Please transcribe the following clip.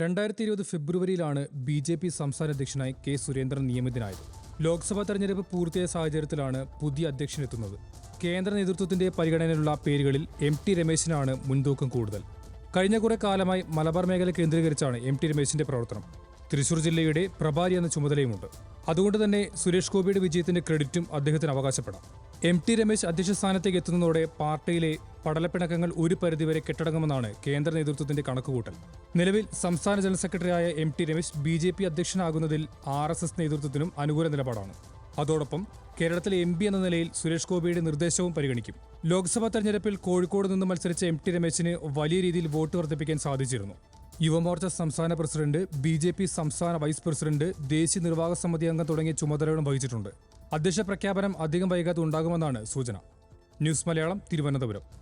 രണ്ടായിരത്തി ഇരുപത് ഫെബ്രുവരിയിലാണ് B J P സംസ്ഥാന അധ്യക്ഷനായി കെ സുരേന്ദ്രൻ നിയമിതനായത്. ലോക്സഭാ തെരഞ്ഞെടുപ്പ് പൂർത്തിയായ സാഹചര്യത്തിലാണ് പുതിയ അധ്യക്ഷനെത്തുന്നത്. കേന്ദ്ര നേതൃത്വത്തിന്റെ പരിഗണനയിലുള്ള പേരുകളിൽ എം ടി രമേശിനാണ് മുൻതൂക്കം കൂടുതൽ. കഴിഞ്ഞ കുറെ കാലമായി മലബാർ മേഖല കേന്ദ്രീകരിച്ചാണ് എം ടി രമേശിന്റെ പ്രവർത്തനം. തൃശൂർ ജില്ലയുടെ പ്രഭാരി എന്ന ചുമതലയുമുണ്ട്. അതുകൊണ്ട് തന്നെ സുരേഷ് ഗോപിയുടെ വിജയത്തിന്റെ ക്രെഡിറ്റും അദ്ദേഹത്തിന് അവകാശപ്പെടാം. എം ടി രമേശ് അധ്യക്ഷ സ്ഥാനത്തേക്ക് എത്തുന്നതോടെ പാർട്ടിയിലെ പടലപ്പിണക്കങ്ങൾ ഒരു പരിധിവരെ കെട്ടടങ്ങുമെന്നാണ് കേന്ദ്ര നേതൃത്വത്തിന്റെ കണക്കുകൂട്ടൽ. നിലവിൽ സംസ്ഥാന ജനറൽ സെക്രട്ടറിയായ M T Ramesh B J P അധ്യക്ഷനാകുന്നതിൽ R S S നേതൃത്വത്തിനും അനുകൂല നിലപാടാണ്. അതോടൊപ്പം കേരളത്തിലെ എം പി എന്ന നിലയിൽ സുരേഷ് ഗോപിയുടെ നിർദ്ദേശവും പരിഗണിക്കും. ലോക്സഭാ തെരഞ്ഞെടുപ്പിൽ കോഴിക്കോട് നിന്ന് മത്സരിച്ച എം ടി രമേശിന് വലിയ രീതിയിൽ വോട്ട് വർദ്ധിപ്പിക്കാൻ സാധിച്ചിരുന്നു. യുവമോർച്ച സംസ്ഥാന പ്രസിഡന്റ് ബി സംസ്ഥാന വൈസ് പ്രസിഡന്റ് ദേശീയ നിർവാഹക സമിതി അംഗം തുടങ്ങിയ ചുമതലകളും വഹിച്ചിട്ടുണ്ട്. അധ്യക്ഷ പ്രഖ്യാപനം അധികം വൈകാതെ ഉണ്ടാകുമെന്നാണ് സൂചന. ന്യൂസ് മലയാളം തിരുവനന്തപുരം.